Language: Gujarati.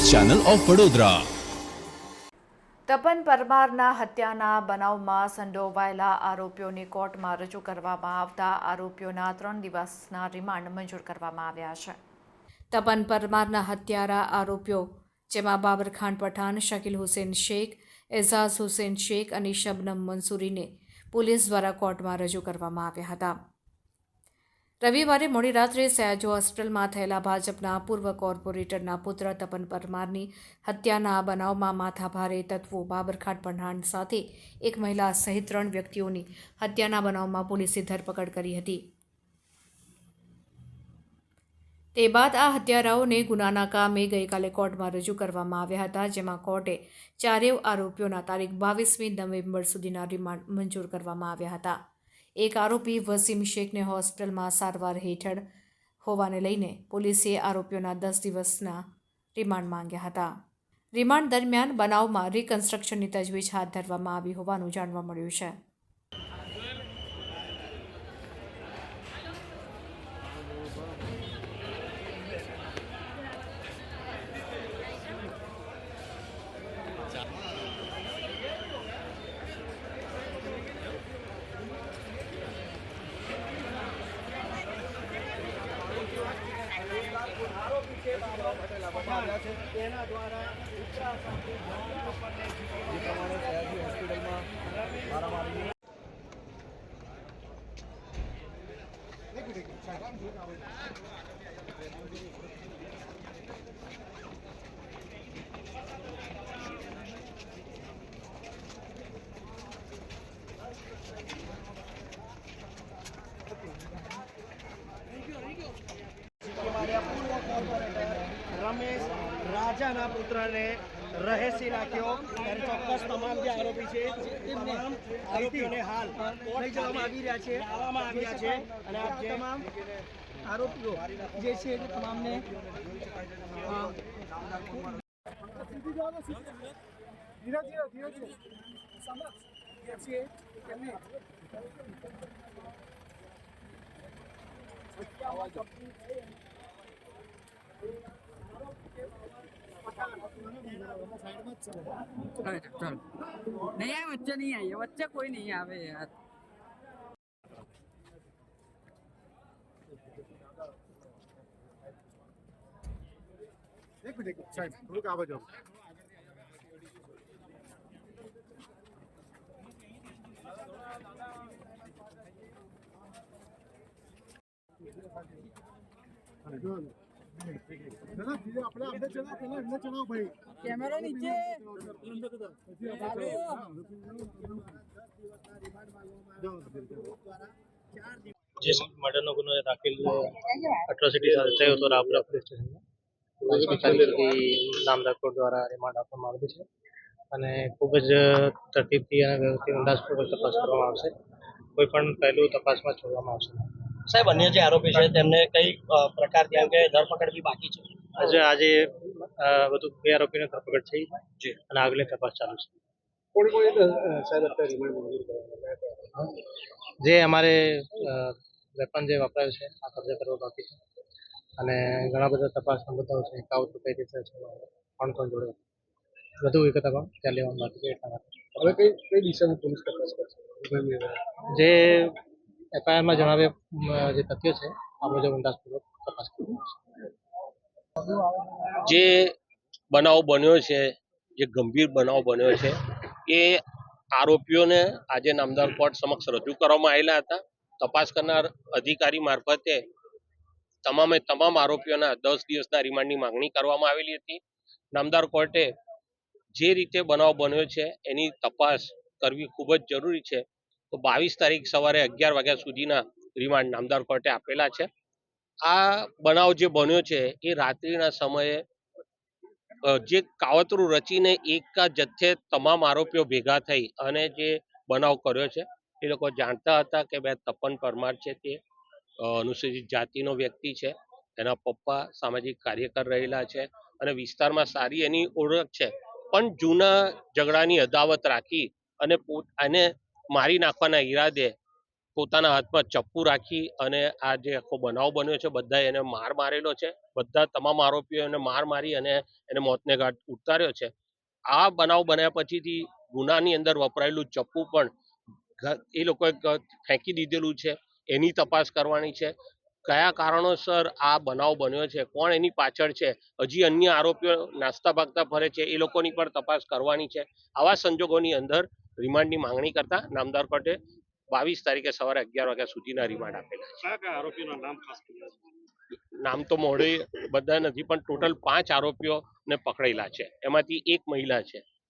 Channel of Vadodara. તપન પરમારના હત્યાના બનાવમાં સંડોવાયેલા આરોપીઓને કોર્ટમાં રજૂ કરવામાં આવતા આરોપીઓના ત્રણ દિવસના રિમાન્ડ મંજૂર કરવામાં આવ્યા છે. તપન પરમારના હત્યારા આરોપીઓ જેમાં બાબર ખાન પઠાણ શકીલ હુસેન શેખ એઝાઝ હુસેન શેખ અને શબનમ મંસૂરીને પોલીસ દ્વારા કોર્ટમાં રજૂ કરવામાં આવ્યા હતા. રવિવારે મોડી રાત્રે સયાજો હોસ્પિટલમાં થયેલા ભાજપના પૂર્વ કોર્પોરેટરના પુત્ર તપન પરમારની હત્યાના બનાવમાં માથાભારે તત્વો, બાબરખાટ પઠાણ સાથે એક મહિલા સહિત ત્રણ વ્યક્તિઓની હત્યાના બનાવમાં પોલીસે ધરપકડ કરી હતી. તે બાદ આ હત્યારાઓને ગુનાના કામે ગઈકાલે કોર્ટમાં રજૂ કરવામાં આવ્યા હતા, જેમાં કોર્ટે ચારેય આરોપીઓના તારીખ બાવીસમી નવેમ્બર સુધીના રિમાન્ડ મંજૂર કરવામાં આવ્યા હતા. એક આરોપી વસીમ શેખને હોસ્પિટલમાં સારવાર હેઠળ હોવાને લઈને પોલીસે આરોપીઓના દસ દિવસના રિમાન્ડ માંગ્યા હતા. રિમાન્ડ દરમિયાન બનાવમાં રિકન્સ્ટ્રક્શનની તજવીજ હાથ ધરવામાં આવી હોવાનું જાણવા મળ્યું છે. આરોપી છે તેના દ્વારા હોસ્પિટલમાં મારામારી એક મિનિટ રમેશ રાજાના પુત્રને રહેસી નાખ્યો. ત્યારે ચોક્કસ તમામ જે આરોપી છે તે તમામ આરોપીઓને હાલ લઈ જવામાં આવી રહ્યા છે. લાવવામાં આવ્યા છે. અને આ તમામ આરોપીઓ જે છે તે તમામને અ, ધીરે ધીરે ધીરે ધીરે સમક્ષ જે છે તેમને અરે ચાલ નહીં આ વચ્ચે નહીં આવીએ વચ્ચે કોઈ નહીં આવે યાર એક મિનિટ સાહેબ થોડુંક આવા જાઓ Thank you. જે મર્ડરનો ગુનો દાખલ અટ્રોસિટી સાથે હતો રાપરા પોલીસ દ્વારા રિમાન્ડ આપવામાં આવ્યું છે. અને ખૂબ જ તરતીબથી અને વ્યવસ્થિત અંદાજપૂર્વક તપાસ કરવામાં આવશે. કોઈ પણ પહેલું તપાસમાં છોડવામાં આવશે સાહેબ અન્ય જે આરોપી છે તેમને કઈ પ્રકાર કેમ કે ધરપકડ બી બાકી છે. આજે આજે બધું બે આરોપીની ધરપકડ થઈ છે અને આગળની તપાસ ચાલુ છે. જે અમારે વેપન જે વપરાયું છે આ કબજે કરવા બાકી છે. અને ઘણા બધા તપાસના મુદ્દાઓ છે કાઉ તો કઈ રીતે છે કોણ કોણ જોડે વધુ વિગત પણ ત્યાં લેવાનું બાકી છે એટલા માટે. હવે કઈ કઈ દિશામાં પોલીસ તપાસ કરશે? જે એફઆઈઆરમાં જણાવ્યા જે તથ્યો છે, આ મુજબ ઊંડાસપૂર્વક તપાસ જે બનાવ બન્યો છે, જે ગંભીર બનાવ બન્યો છે, એ આરોપીઓને આજે નામદાર કોર્ટ સમક્ષ રજૂ કરવામાં આવેલા હતા. તપાસ કરનાર અધિકારી મારફતે તમામે તમામ આરોપીઓના દસ દિવસના રિમાન્ડની માંગણી કરવામાં આવેલી હતી. નામદાર કોર્ટે જે રીતે બનાવ બન્યો છે, એની તપાસ કરવી ખૂબ જ જરૂરી છે. તો બાવીસ તારીખ સવારે અગિયાર વાગ્યા સુધીના રિમાન્ડ નામદાર કોર્ટે આપેલા છે. આ બનાવ જે બન્યો છે, એ રાત્રિના સમયે જે કાવતરું રચીને એક જથ્થે તમામ આરોપીઓ ભેગા થઈ અને જે બનાવ કર્યો છે, એ લોકો જાણતા હતા કે બે તપન પરમાર છે તે અનુસૂચિત જાતિનો વ્યક્તિ છે. એના પપ્પા સામાજિક કાર્યકર રહેલા છે અને વિસ્તારમાં સારી એની ઓળખ છે. પણ જૂના ઝઘડાની અદાવત રાખી અને આને મારી નાખવાના ઈરાદે પોતાના હાથમાં ચપ્પુ રાખી અને આ જે આખો બનાવ બન્યો છે બધા એને માર મારેલો છે. બધા તમામ આરોપીઓ એને માર મારી અને એને મોતને ઘાટ ઉતાર્યો છે. આ બનાવ બન્યા પછીથી ગુનાની અંદર વપરાયેલું ચપ્પુ પણ એ લોકોએ ફેંકી દીધેલું છે. એની તપાસ કરવાની છે. કયા કારણોસર આ બનાવ બન્યો છે? કોણ એની પાછળ છે? હજી અન્ય આરોપીઓ નાસ્તા ભાગતા ફરે છે. એ લોકોની પણ તપાસ કરવાની છે. આવા સંજોગોની અંદર રિમાન્ડની માંગણી કરતા નામદાર કોર્ટે બાવીસ તારીખે સવારે અગિયાર વાગ્યા સુધીના રિમાન્ડ આપેલા છે. કયા નામ ખાસ નામ તો મોડે બધા નથી પણ ટોટલ પાંચ આરોપીઓને પકડેલા છે. એમાંથી એક મહિલા છે.